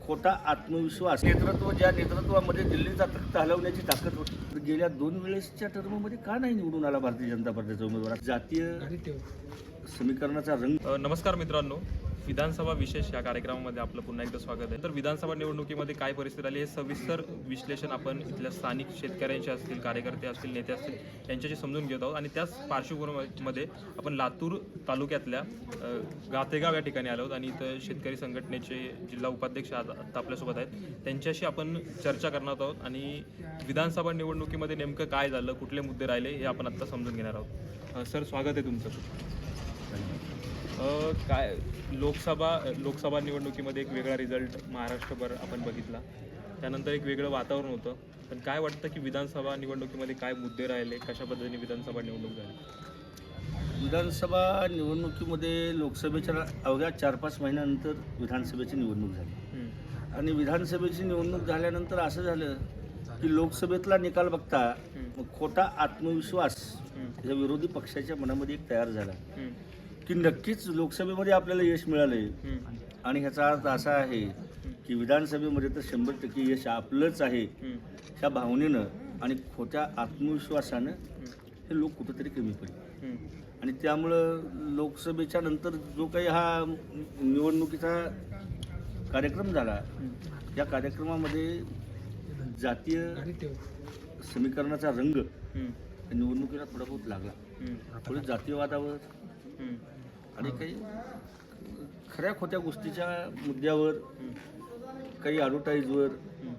खोटा आत्मविश्वास. नेतृत्व ज्या नेतृत्वामध्ये दिल्लीचा तख्त हलवण्याची ताकद होती गेल्या दोन वेळेसच्या टर्ममध्ये का नाही निवडून आला भारतीय जनता पार्टीचा उमेदवार? जातीय समीकरणाचा रंग नमस्कार मित्रांनो. विधानसभा विशेष या कार्यक्रमामध्ये आपलं पुन्हा एकदा स्वागत आहे. तर विधानसभा निवडणुकीमध्ये काय परिस्थिती आली हे सविस्तर विश्लेषण आपण इथल्या स्थानिक शेतकऱ्यांचे असतील कार्यकर्ते असतील नेते असतील यांच्याशी समजून घेत आहोत. आणि त्याच पार्श्वभूमीमध्ये आपण लातूर तालुक्यातल्या गातेगाव या ठिकाणी आलो आहोत. आणि इथं शेतकरी संघटनेचे जिल्हा उपाध्यक्ष आज आत्ता आपल्यासोबत आहेत. त्यांच्याशी आपण चर्चा करणार आहोत. आणि विधानसभा निवडणुकीमध्ये नेमकं काय झालं कुठले मुद्दे राहिले हे आपण आत्ता समजून घेणार आहोत. सर स्वागत आहे तुमचं. काय लोकसभा लोकसभा निवडणुकीमध्ये एक वेगळा रिझल्ट महाराष्ट्रभर आपण बघितला. त्यानंतर एक वेगळं वातावरण होतं. पण काय वाटतं की विधानसभा निवडणुकीमध्ये काय मुद्दे राहिले? कशा पद्धतीने विधानसभा निवडणूक झाली? विधानसभा निवडणुकीमध्ये लोकसभेच्या अवघ्या चार पाच महिन्यानंतर विधानसभेची निवडणूक झाली. आणि विधानसभेची निवडणूक झाल्यानंतर असं झालं की लोकसभेतला निकाल बघता खोटा आत्मविश्वास या विरोधी पक्षाच्या मनामध्ये एक तयार झाला. की नक्कीच लोकसभेमध्ये आपल्याला यश मिळालंय. आणि ह्याचा अर्थ असा आहे की विधानसभेमध्ये तर शंभर टक्के यश आपलंच आहे. ह्या भावनेनं आणि खोट्या आत्मविश्वासानं हे लोक कुठंतरी कमी पडले. आणि त्यामुळं लोकसभेच्या नंतर जो काही हा निवडणुकीचा कार्यक्रम झाला या कार्यक्रमामध्ये जातीय समीकरणाचा रंग निवडणुकीला थोडा बहुत लागला. थोडे जातीयवादावर आणि काही खऱ्या खोट्या गोष्टीच्या मुद्द्यावर काही ॲडव्हर्टाईजवर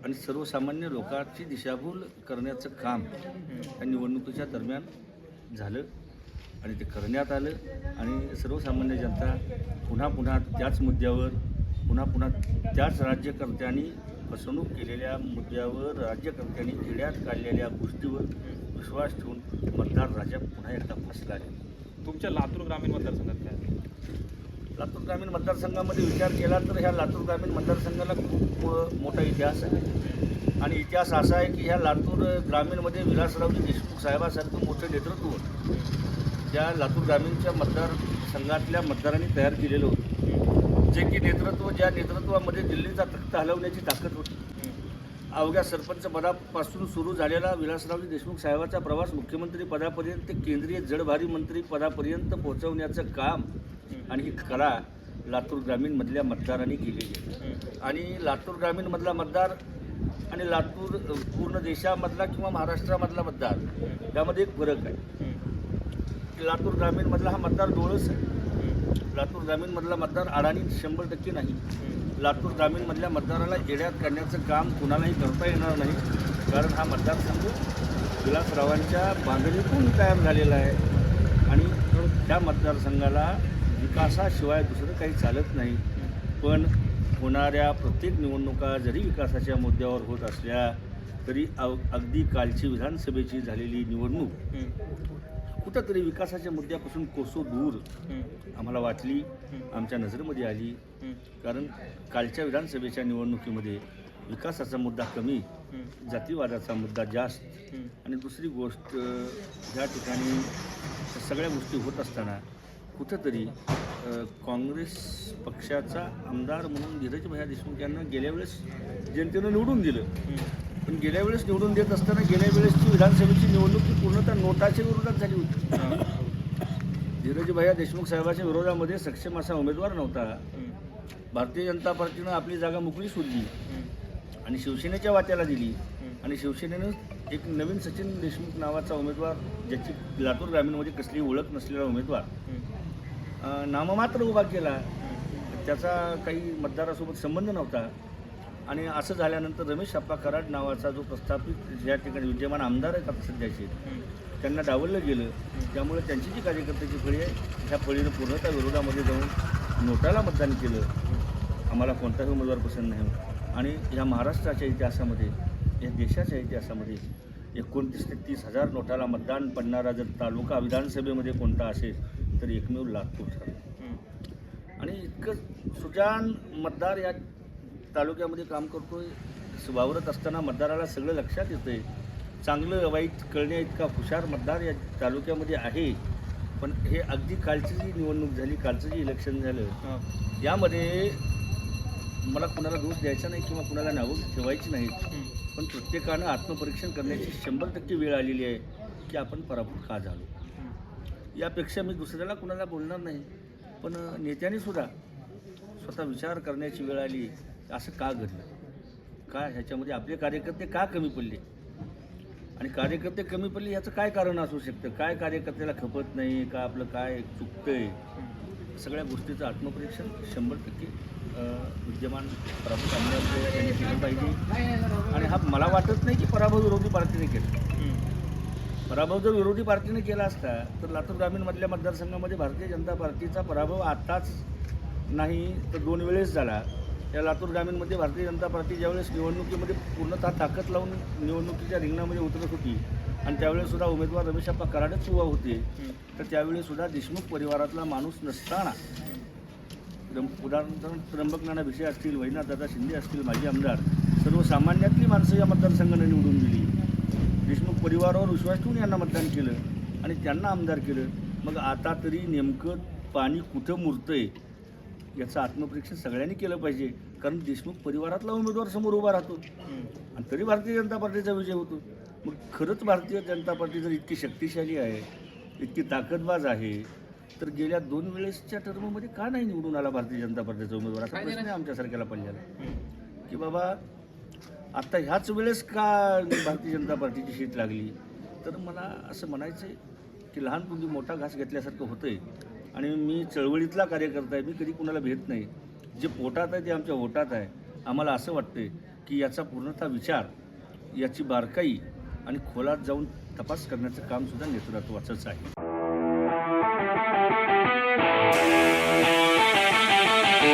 आणि सर्वसामान्य लोकांची दिशाभूल करण्याचं काम या निवडणुकीच्या दरम्यान झालं आणि ते करण्यात आलं आणि सर्वसामान्य जनता पुन्हा पुन्हा त्याच मुद्द्यावर पुन्हा पुन्हा त्याच राज्यकर्त्यांनी फसवणूक केलेल्या मुद्द्यावर राज्यकर्त्यांनी खेड्यात काढलेल्या गोष्टीवर विश्वास ठेवून मतदार राजा पुन्हा एकदा फसला आहे. तुमच्या लातूर ग्रामीण मतदारसंघात काय? लातूर ग्रामीण मतदारसंघामध्ये विचार केला तर ह्या लातूर ग्रामीण मतदारसंघाला खूप मोठा इतिहास आहे. आणि इतिहास असा आहे की ह्या लातूर ग्रामीणमध्ये विलासरावजी देशमुख साहेबासारखं मोठं नेतृत्व त्या लातूर ग्रामीणच्या मतदारसंघातल्या मतदारांनी तयार केलेलं होतं. जे की नेतृत्व ज्या नेतृत्वामध्ये दिल्लीचा तख्त हलवण्याची ताकद होती. अवघ्या सरपंच पदापासून सुरू झालेला विलासरावजी देशमुख साहेबाचा प्रवास मुख्यमंत्री पदापर्यंत ते केंद्रीय जडभारी मंत्री पदापर्यंत पोहोचवण्याचं काम आणि ही कला लातूर ग्रामीणमधल्या मतदारांनी केलेली आहे. आणि लातूर ग्रामीणमधला मतदार आणि लातूर पूर्ण देशामधला किंवा महाराष्ट्रामधला मतदार यामध्ये एक फरक आहे. लातूर ग्रामीणमधला हा मतदार डोळस आहे. लातूर ग्रामीणमधला मतदार अडाणी शंभर टक्के नाही. लातूर ग्रामीणमधल्या मतदाराला येड्यात काढण्याचं काम कुणालाही करता येणार नाही. कारण हा मतदारसंघ विलासरावांच्या बांधणीतून तयार झालेला आहे. आणि त्या मतदारसंघाला विकासाशिवाय दुसरं काही चालत नाही. पण होणाऱ्या प्रत्येक निवडणुका जरी विकासाच्या मुद्द्यावर होत असल्या तरी अव अगदी कालची विधानसभेची झालेली निवडणूक कुठंतरी विकासाच्या मुद्द्यापासून कोसो दूर आम्हाला वाटली आमच्या नजरेमध्ये आली. कारण कालच्या विधानसभेच्या निवडणुकीमध्ये विकासाचा मुद्दा कमी जातीवादाचा मुद्दा जास्त आणि दुसरी गोष्ट ज्या ठिकाणी सगळ्या गोष्टी होत असताना कुठंतरी काँग्रेस पक्षाचा आमदार म्हणून धीरजभया देशमुख यांना गेल्या वेळेस जनतेनं निवडून दिलं. पण गेल्या वेळेस निवडून देत असताना गेल्या वेळेसची विधानसभेची निवडणूक ही पूर्णतः नोटाच्या विरोधात झाली होती. हा, देशमुख साहेबाच्या विरोधामध्ये सक्षम असा उमेदवार नव्हता. भारतीय जनता पार्टीनं आपली जागा मोकळी सोडली आणि शिवसेनेच्या वाट्याला दिली. आणि शिवसेनेनं एक नवीन सचिन देशमुख नावाचा उमेदवार ज्याची लातूर ग्रामीणमध्ये कसली ओळख नसलेला उमेदवार नाममात्र उभा केला. त्याचा काही मतदारासोबत संबंध नव्हता. आणि असं झाल्यानंतर रमेश अप्पा कराड नावाचा जो प्रस्थापित या ठिकाणी विद्यमान आमदार आहेत आता सध्याचे त्यांना डावललं गेलं. त्यामुळे त्यांची जी कार्यकर्त्याची फळी आहे ह्या फळीनं पूर्णतः विरोधामध्ये जाऊन नोटाला मतदान केलं. आम्हाला कोणताही उमेदवार पसंत नाही आणि ह्या महाराष्ट्राच्या इतिहासामध्ये या देशाच्या इतिहासामध्ये एकोणतीस ते तीस हजार नोटाला मतदान पडणारा जर तालुका विधानसभेमध्ये कोणता असेल तर एकमेव लातूर ठरला. आणि इतकं सुजान मतदार या तालुक्यामध्ये काम करतोय. वावरत असताना मतदाराला सगळं लक्षात येतंय. चांगलं वाईट कळण्या इतका हुशार मतदार या तालुक्यामध्ये आहे. पण हे अगदी कालची जी निवडणूक झाली कालचं जे इलेक्शन झालं यामध्ये मला कुणाला दोष द्यायचा नाही किंवा कुणाला नावं ठेवायची नाहीत. हं. पण प्रत्येकानं आत्मपरीक्षण करण्याची शंभर टक्के वेळ आलेली आहे की आपण पराभूत का झालो. यापेक्षा मी दुसऱ्याला कुणाला बोलणार नाही. पण नेत्यांनी सुद्धा स्वतः विचार करण्याची वेळ आली. असं का घडलं? का ह्याच्यामध्ये आपले कार्यकर्ते का कमी पडले? आणि कार्यकर्ते कमी पडले याचं काय कारण असू शकतं? काय कार्यकर्त्याला खपत नाही? का आपलं काय चुकतंय? सगळ्या गोष्टीचं आत्मपरीक्षण शंभर टक्के विद्यमान प्रमुख आमदार यांनी केलं पाहिजे. आणि हा मला वाटत नाही की पराभव विरोधी पार्टीने केला. पराभव जर विरोधी पार्टीने केला असता तर लातूर ग्रामीणमधल्या मतदारसंघामध्ये भारतीय जनता पार्टीचा पराभव आत्ताच नाही तर दोन वेळेस झाला. या लातूर ग्रामीणमध्ये भारतीय जनता पार्टी ज्यावेळेस निवडणुकीमध्ये पूर्णतः ताकद लावून निवडणुकीच्या रिंगणामध्ये उतरत होती आणि त्यावेळेस सुद्धा उमेदवार रमेशप्पा कराडच उभा होते तर त्यावेळी सुद्धा देशमुख परिवारातला माणूस नसताना उदाहरण त्र्यंबकनाना विषय नाना भिसे असतील वैनाथदादा शिंदे असतील माजी आमदार सर्वसामान्यातली माणसं या मतदारसंघाने निवडून दिली. देशमुख परिवारावर विश्वास ठेवून यांना मतदान केलं आणि त्यांना आमदार केलं. मग आता तरी नेमकं पाणी कुठं मुरतंय याचं आत्मपरीक्षण सगळ्यांनी केलं पाहिजे. कारण देशमुख परिवारातला उमेदवार समोर उभा राहतो. आणि तरी भारतीय जनता पार्टीचा विजय होतो. मग खरंच भारतीय जनता पार्टी जर इतकी शक्तिशाली आहे इतकी ताकदबाज आहे तर गेल्या दोन वेळेसच्या टर्ममध्ये का नाही निवडून आला भारतीय जनता पार्टीचा उमेदवार? असा प्रश्न आहे आमच्यासारख्याला पडलेला. की बाबा आता ह्याच वेळेस का भारतीय जनता पार्टीची शीट लागली? तर मला असं म्हणायचं आहे की लहान मुली मोठा घास घेतल्यासारखं होतंय. आणि मी चळवळीतला कार्यकर्ता आहे मी कधी कुणाला भेट नाही. जे पोटात आहे ते आमच्या ओटात आहे. आम्हाला असं वाटते की याचा पूर्णतः विचार याची बारकाई आणि खोलात जाऊन तपास करण्याचं कामसुद्धा नेतृत्वाचंच आहे.